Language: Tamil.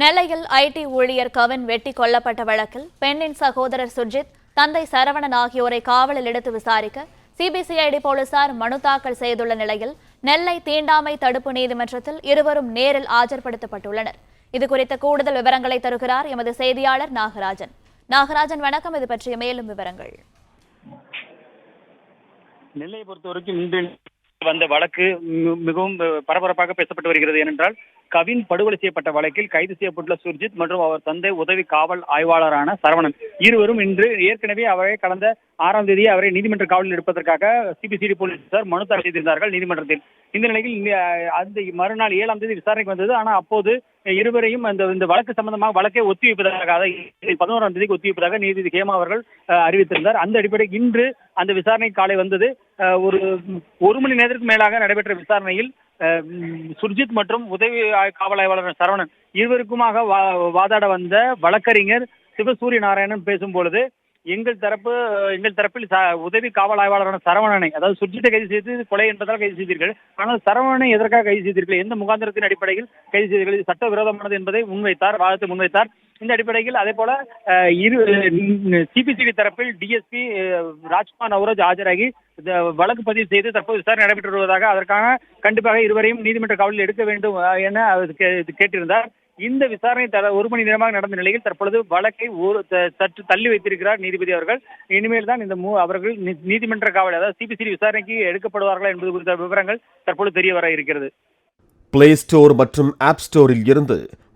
நெல்லையில் ஐடி ஊழியர் கவின் வெட்டி கொல்லப்பட்ட வழக்கில் பெண்ணின் சகோதரர் சுர்ஜித் தந்தை சரவணன் ஆகியோரை காவலில் எடுத்து விசாரிக்க சிபிசிஐடி போலீசார் மனு தாக்கல் செய்துள்ள நிலையில் நெல்லை தீண்டாமை தடுப்பு நீதிமன்றத்தில் இருவரும் நேரில் ஆஜர்படுத்தப்பட்டுள்ளனர். இது குறித்த கூடுதல் விவரங்களை தருகிறார் எமது செய்தியாளர் நாகராஜன். நாகராஜன் வணக்கம். இது பற்றிய மேலும் விவரங்கள். நெல்லையை பொறுத்தவரைக்கும் இன்று வந்த வழக்கு மிகவும் பரபரப்பாக பேசப்பட்டு வருகிறது. ஏனென்றால் கவின் படுகொலை செய்யப்பட்ட வழக்கில் கைது செய்யப்பட்டுள்ள சுர்ஜித் மற்றும் அவர் தந்தை உதவி காவல் ஆய்வாளரான சரவணன். இருவரும் இன்று ஏற்கனவே அவரை கடந்த ஆறாம் தேதி அவரை நீதிமன்ற காவலில் எடுப்பதற்காக சிபிசிடி போலீசார் மனு தாக்கல் செய்திருந்தார்கள் நீதிமன்றத்தில். இந்த நிலையில் அந்த மறுநாள் ஏழாம் தேதி விசாரணைக்கு வந்தது. ஆனால் அப்போது இருவரையும் அந்த இந்த வழக்கு சம்பந்தமாக வழக்கை ஒத்திவைப்பதாக பதினோராம் தேதிக்கு ஒத்திவைப்பதாக நீதிபதி ஹேமா அவர்கள் அறிவித்திருந்தார். அந்த அடிப்படையில் இன்று அந்த விசாரணை காலை வந்தது. ஒரு ஒரு மணி நேரத்திற்கு மேலாக நடைபெற்ற விசாரணையில் சுர்ஜித் மற்றும் உதவி காவல் ஆய்வாளர் சரவணன் இருவருக்குமாக வா- வாதாட வந்த வழக்கறிஞர் சிவசூரிய நாராயணன் பேசும் பொழுது எங்கள் தரப்பு எங்கள் தரப்பில் ச- உதவி காவல் ஆய்வாளரான சரவணனை அதாவது சுர்ஜித்தை கைது செய்து கொலை என்பதால் கைது செய்தீர்கள். ஆனால் சரவணனை எதற்காக கைது செய்தீர்கள்? எந்த முகாந்திரத்தின் அடிப்படையில் கைது செய்தீர்கள்? இது சட்டவிரோதமானது என்பதை முன்வைத்தார் வாதத்தை முன்வைத்தார். இந்த அடிப்படையில் அதே போல இரு சிபிசிடி தரப்பில் டிஎஸ்பி ராஜ்குமார் நவரோஜ் ஆஜராகி வழக்கு பதிவு செய்து தற்போது விசாரணை நடைபெற்று வருவதாக அதற்கான கண்டிப்பாக இருவரையும் நீதிமன்ற காவலில் எடுக்க வேண்டும் என கேட்டிருந்தார். இந்த விசாரணை தர ஒரு மணி நேரமாக நடந்த நிலையில் தற்பொழுது வழக்கை ஒரு சற்று தள்ளி வைத்திருக்கிறார் நீதிபதி அவர்கள். இனிமேல் தான் இந்த மூ அவர்கள் நீதிமன்ற காவல் அதாவது சிபிசிடி விசாரணைக்கு எடுக்கப்படுவார்களா என்பது குறித்த விவரங்கள் தற்பொழுது தெரிய வர இருக்கிறது. பிளே ஸ்டோர் மற்றும் ஆப் ஸ்டோரில் இருந்து